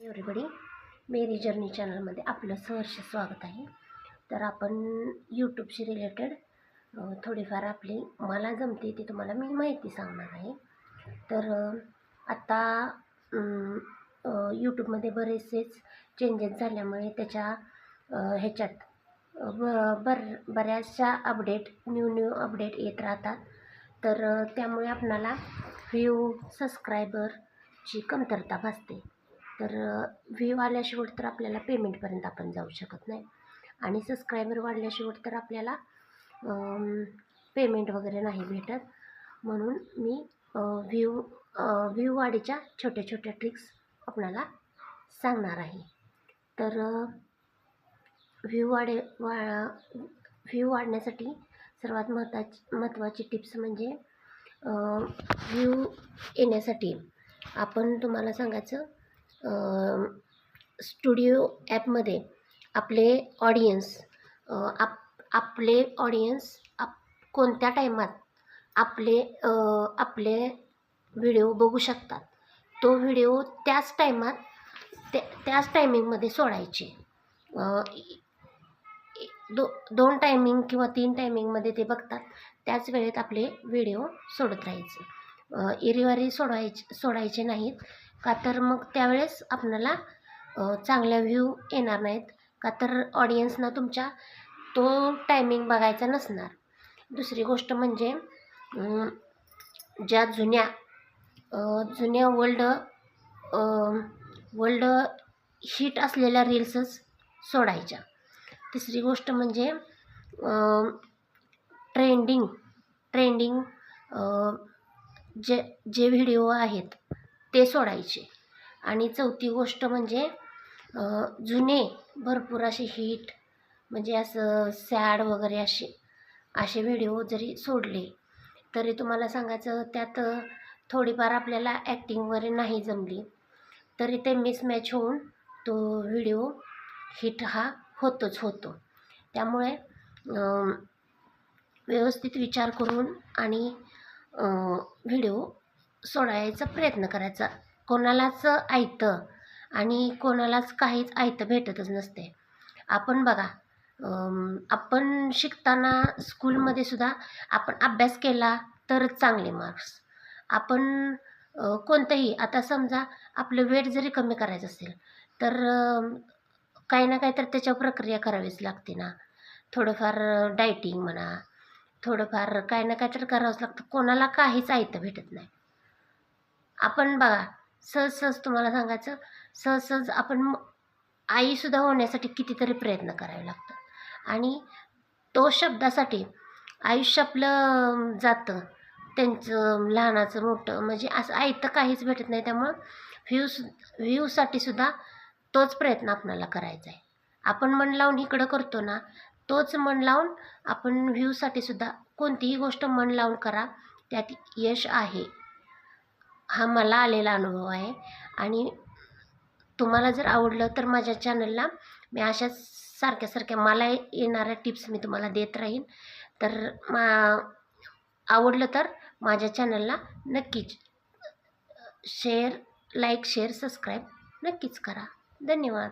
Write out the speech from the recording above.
Everybody मेरी journey चॅनलमध्ये आपलं सहर्ष स्वागत आहे. तर आपण यूट्यूबशी रिलेटेड थोडीफार आपली मला जमते ती तुम्हाला मी माहिती सांगणार आहे. तर आत्ता यूट्यूबमध्ये बरेचसेच चेंजेस झाल्यामुळे त्याच्या ह्याच्यात ब बर बऱ्याचशा अपडेट न्यू न्यू अपडेट येत राहतात. तर त्यामुळे आपणाला व्ह्यू सबस्क्रायबरची कमतरता भासते. तर व्ह्यू आल्याशिवाय तर आपल्याला पेमेंटपर्यंत आपण जाऊ शकत नाही. आणि सबस्क्रायबर वाढल्याशिवाय तर आपल्याला पेमेंट वगैरे नाही भेटत. म्हणून मी व्ह्यू व्ह्यू वाढीच्या छोट्या छोट्या ट्रिक्स आपणाला सांगणार आहे. तर व्ह्यू वाढे वा व्ह्यू वाढण्यासाठी सर्वात महत्त्वाची महत्त्वाची टिप्स म्हणजे व्ह्यू येण्यासाठी आपण तुम्हाला सांगायचं स्टुडिओ ॲपमध्ये आपले ऑडियन्स आप आपले ऑडियन्स आप कोणत्या टायमात आपले आपले व्हिडिओ बघू शकतात. तो व्हिडिओ त्याच टायमात त्या त्याच टायमिंगमध्ये सोडायचे. दो दोन टायमिंग किंवा तीन टायमिंगमध्ये ते बघतात. त्याच वेळेत आपले व्हिडिओ सोडत राहायचे. इरीवारी सोडायचे सोडायचे नाहीत. का तर मग त्यावेळेस आपणाला चांगल्या व्ह्यू येणार नाहीत. का तर ऑडियन्सना तुमच्या तो टायमिंग बघायचा नसणार. दुसरी गोष्ट म्हणजे ज्या जुन्या जुन्या वर्ल्ड वर्ल्ड हिट असलेल्या रील्सच सोडायच्या. तिसरी गोष्ट म्हणजे ट्रेंडिंग ट्रेंडिंग जे जे व्हिडिओ आहेत ते सोडायचे. आणि चौथी गोष्ट म्हणजे जुने भरपूर असे हिट म्हणजे असं सॅड वगैरे असे असे व्हिडिओ जरी सोडले तरी तुम्हाला सांगायचं त्यात थोडीफार आपल्याला ॲक्टिंग वगैरे नाही जमली. तरी ते मिसमॅच होऊन तो व्हिडिओ हिट हा होतोच होतो. त्यामुळे व्यवस्थित विचार करून आणि व्हिडिओ सोडायचा प्रयत्न करायचा. कोणालाच ऐकतं आणि कोणालाच काहीच ऐकतं भेटतच नसते. आपण बघा आपण शिकताना स्कूलमध्ये सुद्धा आपण अभ्यास केला तरच चांगले मार्क्स. आपण कोणतंही आता समजा आपलं वेट जरी कमी करायचं असेल तर काही ना काही तर त्याच्यावर प्रक्रिया करावीच लागते ना. थोडंफार डायटिंग म्हणा थोडंफार काही ना काही तर करावंच लागतं. कोणाला काहीच आयतं भेटत नाही. आपण बघा सहज सहज तुम्हाला सांगायचं सहज सहज आपण आईसुद्धा होण्यासाठी कितीतरी प्रयत्न करावे लागतात. आणि तो शब्दासाठी आयुष्य आपलं जातं. त्यांचं लहानाचं मोठं म्हणजे असं ऐकतं काहीच भेटत नाही त्यामुळं व्ह्यूज व्ह्यूसाठी सुद्धा तोच प्रयत्न आपणाला करायचा आहे. आपण मन लावून इकडं करतो ना तोच मन लावून आपण व्ह्यूसाठी सुद्धा कोणतीही गोष्ट मन लावून करा त्यात यश आहे. हा मला आलेला अनुभव आहे. आणि तुम्हाला जर आवडलं तर माझ्या चॅनलला मी अशाच सारख्या सारख्या मला येणाऱ्या टिप्स मी तुम्हाला देत राहीन. तर मा आवडलं तर माझ्या चॅनलला नक्कीच शेअर लाईक शेअर सबस्क्राईब नक्कीच करा. धन्यवाद.